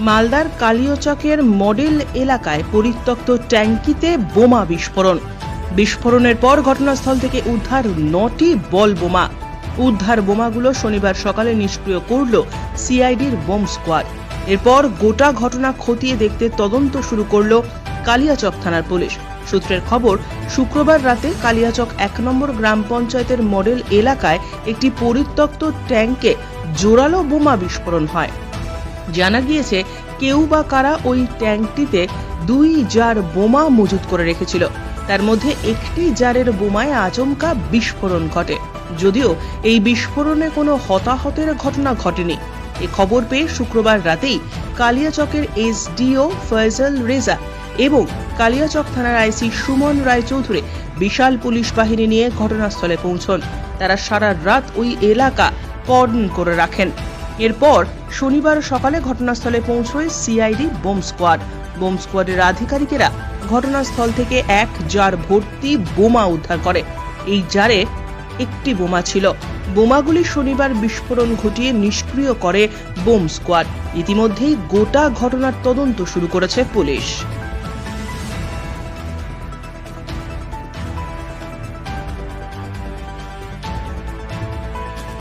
মালদার কালিয়চকের মডেল এলাকায় পরিত্যক্ত ট্যাঙ্কিতে বোমা বিস্ফোরণ। বিস্ফোরণের পর ঘটনাস্থল থেকে উদ্ধার নটি বল বোমা। উদ্ধার বোমাগুলো শনিবার সকালে নিষ্ক্রিয় করল সিআইডির বোম স্কোয়াড। এরপর গোটা ঘটনা খতিয়ে দেখতে তদন্ত শুরু করল কালিয়াচক থানার পুলিশ। সূত্রের খবর, শুক্রবার রাতে কালিয়াচক এক নম্বর গ্রাম পঞ্চায়েতের মডেল এলাকায় একটি পরিত্যক্ত ট্যাঙ্কে জোরালো বোমা বিস্ফোরণ হয়। জানা গিয়েছে কেউ বা কারা ওই ট্যাঙ্কটিতে দুই জার বোমা মজুত করে রেখেছিল। তার মধ্যে একটি জারের বোমায় আচমকা বিস্ফোরণ ঘটে। যদিও এই বিস্ফোরণে কোনো হতাহতের ঘটনা ঘটেনি। এ খবর পেয়ে শুক্রবার রাতেই কালিয়াচকের এসডিও ফয়জল রেজা এবং কালিয়াচক থানার আইসি সুমন রায়চৌধুরী বিশাল পুলিশ বাহিনী নিয়ে ঘটনাস্থলে পৌঁছন। তারা সারা রাত ওই এলাকা কর্ডন করে রাখেন। এরপর শনিবার সকালে ঘটনাস্থলে পৌঁছয় সিআইডি বোম স্কোয়াড। বোম স্কোয়াডের আধিকারিকেরা ঘটনাস্থল থেকে এক জার ভর্তি বোমা উদ্ধার করে। এই জারে একটি বোমা ছিল। বোমাগুলি শনিবার বিস্ফোরণ ঘটিয়ে নিষ্ক্রিয় করে বোম স্কোয়াড। ইতিমধ্যেই গোটা ঘটনার তদন্ত শুরু করেছে পুলিশ।